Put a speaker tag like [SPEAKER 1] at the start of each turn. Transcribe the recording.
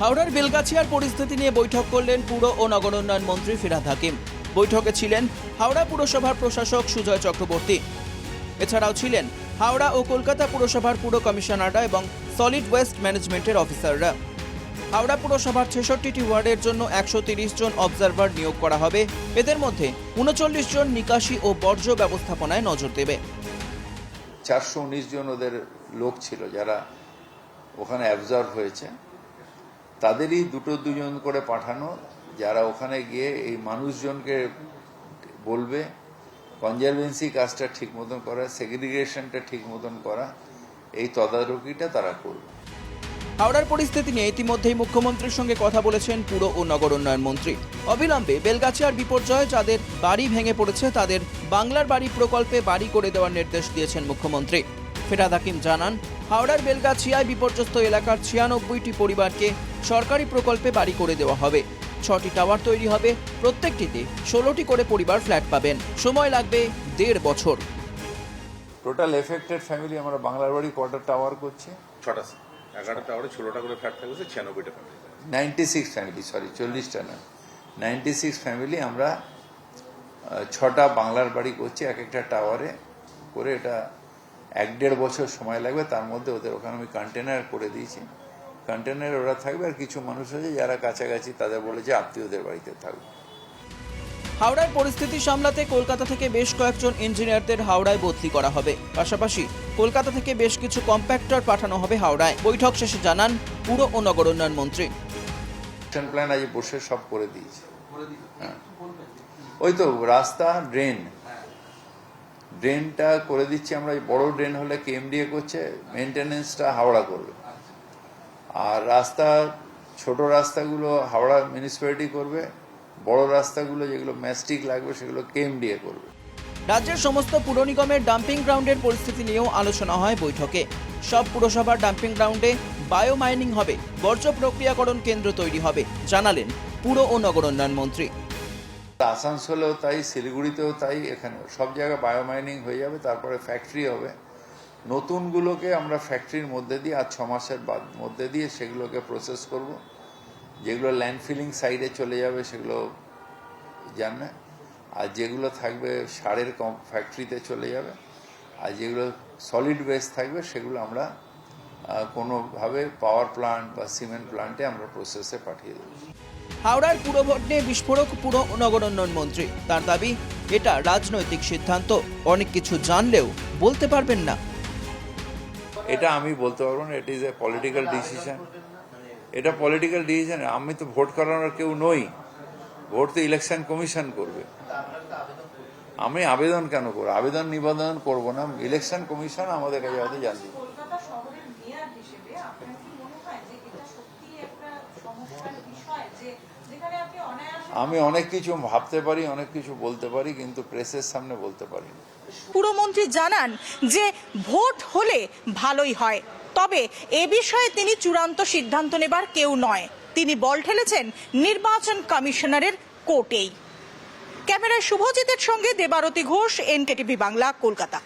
[SPEAKER 1] হাওড়ার বেলগাছিয়ার পরিস্থিতি নিয়ে বৈঠক করলেন পুর ও নগর উন্নয়ন মন্ত্রী ফিরাদ হাকিম। বৈঠকে ছিলেন হাওড়া পুরসভার প্রশাসক সুজয় চক্রবর্তী। এছাড়াও ছিলেন হাওড়া ও কলকাতা পুরসভার পুর কমিশনাররা এবং সলিড ওয়েস্ট ম্যানেজমেন্টের অফিসাররা হাওড়া পুরসভার ছেষট্টিটি ওয়ার্ডের জন্য একশো জন অবজারভার নিয়োগ করা হবে। এদের মধ্যে উনচল্লিশ জন নিকাশি ও বর্জ্য ব্যবস্থাপনায় নজর দেবে।
[SPEAKER 2] চারশো উনিশ জন ওদের লোক ছিল যারা ওখানে অ্যাবজর্ভ হয়েছে। তাদেরই দুটো দুজন করে পাঠানো, যারা ওখানে গিয়ে এই মানুষজনকে বলবে কনজারভেন্সি কাজটা ঠিক মতন করা সেগ্রিগেশনটা ঠিক মতন করা, এই তদারকিটা তারা করবে।
[SPEAKER 1] হাওড়ার পরিস্থিতি নিয়ে ইতিমধ্যেই মুখ্যমন্ত্রীর সঙ্গে কথা বলেছেন পুর ও নগর উন্নয়ন মন্ত্রী। অবিলম্বে বেলগাছিয়ার বিপর্যয়ে, যাদের বাড়ি ভেঙে পড়েছে, তাদের বাংলার বাড়ি প্রকল্পে বাড়ি করে দেওয়ার নির্দেশ দিয়েছেন মুখ্যমন্ত্রী। ফেরাদ হাকিম জানান হাওড়ার বেলগাছিয়ায় বিপর্যস্ত এলাকার ছিয়ানব্বইটি পরিবারকে সরকারি প্রকল্পে বাড়ি করে দেওয়া হবে। ছটি টাওয়ার তৈরি হবে প্রত্যেকটিতে ষোলোটি করে পরিবার ফ্ল্যাট পাবেন। সময় লাগবে দেড় বছর।
[SPEAKER 2] টোটাল এফেক্টেড ফ্যামিলি আমরা বাংলার বাড়ি কোয়ার্টার টাওয়ার করছি?
[SPEAKER 3] ছটা এগারোটা টাওয়ারে ষোলোটা করে ফ্ল্যাট থাকবে ছিয়ানব্বইটা family
[SPEAKER 2] ninety six family sorry চল্লিশটা না। নাইনটি সিক্স ফ্যামিলি আমরা ছটা বাংলার বাড়ি করছি এক একটা টাওয়ারে করে এটা এক দেড় বছর সময় লাগবে তার মধ্যে ওদের ওখানে আমি কন্টেনার করে দিয়েছি। কন্টেনারে ওরা থাকবে আর কিছু মানুষ আছে যারা কাছাকাছি তাদের বলেছে আত্মীয়দের বাড়িতে থাকবে।
[SPEAKER 1] হাওড়ার পরিস্থিতি সামলাতে কলকাতা থেকে বেশ কয়েকজন ইঞ্জিনিয়ারদের হাওড়ায় বদলি করা হবে। পাশাপাশি কলকাতা থেকে বেশ কিছু কম্প্যাক্টর পাঠানো হবে হাওড়ায়। বৈঠক শেষে জানান পুর ও নগর উন্নয়ন মন্ত্রী।
[SPEAKER 2] প্ল্যান আজ বসে সব করে দিয়েছে। হ্যাঁ। ওই তো রাস্তা ড্রেন ড্রেনটা করে দিচ্ছি আমরা বড় ড্রেন হলে কেএমডিএ করছে? মেনটেনেন্সটা হাওড়া করবে। আর রাস্তা, ছোট রাস্তাগুলো হাওড়া মিউনিসিপ্যালিটি করবে, বড় রাস্তাগুলো যেগুলো ম্যাস্টিক লাগবে সেগুলো কেএমডিএ করবে।
[SPEAKER 1] রাজ্যের সমস্ত পুর নিগমের ডাম্পিং গ্রাউন্ডের পরিস্থিতি নিয়েও আলোচনা হয় বৈঠকে। সব পুরসভার ডাম্পিং গ্রাউন্ডে বায়ো মাইনিং হবে, বর্জ্য প্রক্রিয়াকরণ কেন্দ্র তৈরি হবে, জানালেন পুর ও নগর উন্নয়ন মন্ত্রী।
[SPEAKER 2] আসানসোলেও তাই, শিলিগুড়িতেও তাই, এখানে সব জায়গায় বায়োমাইনিং হয়ে যাবে, তারপরে ফ্যাক্টরি হবে। নতুনগুলোকে আমরা ফ্যাক্টরির মধ্যে দিয়ে আর ছ মাসের বাদ মধ্যে দিয়ে সেগুলোকে প্রসেস করব। যেগুলো ল্যান্ড ফিলিং সাইডে চলে যাবে, সেগুলো জান আর যেগুলো থাকবে সারের কম ফ্যাক্টরিতে চলে যাবে। আর যেগুলো সলিড ওয়েস্ট থাকবে, সেগুলো আমরা কোনোভাবে পাওয়ার প্লান্ট বা সিমেন্ট প্লান্টে আমরা প্রসেসে পাঠিয়ে দেবো।
[SPEAKER 1] হাওড়ার পুরভোট নিয়ে বিস্ফোরক পুর ও নগর উন্নয়ন মন্ত্রী। তার দাবি, এটা রাজনৈতিক সিদ্ধান্ত। অনেক কিছু জানলেও বলতে পারবেন না।
[SPEAKER 2] এটা আমি বলতে পারব না it is a political decision এটা পলিটিক্যাল ডিসিশন আমি তো ভোট করানোর কেউ নই। ভোট তো ইলেকশন কমিশন করবে। আমি আবেদন কেন করব? আবেদন নিবেদন করব না। ইলেকশন কমিশন আমাদের কাছে হয়তো জানবে। আমি অনেক কিছু ভাবতে পারি অনেক কিছু বলতে পারি কিন্তু প্রেসের সামনে বলতে পারি না।
[SPEAKER 4] পুরমন্ত্রী জানান যে ভোট হলে ভালোই হয় তবে এ বিষয়ে তিনি চূড়ান্ত সিদ্ধান্ত নেবার কেউ নয়। তিনি বল ঠেলেছেন নির্বাচন কমিশনারের কোর্টেই। ক্যামেরায় শুভজিতের সঙ্গে Debarati Ghosh N K T V Bangla Kolkata.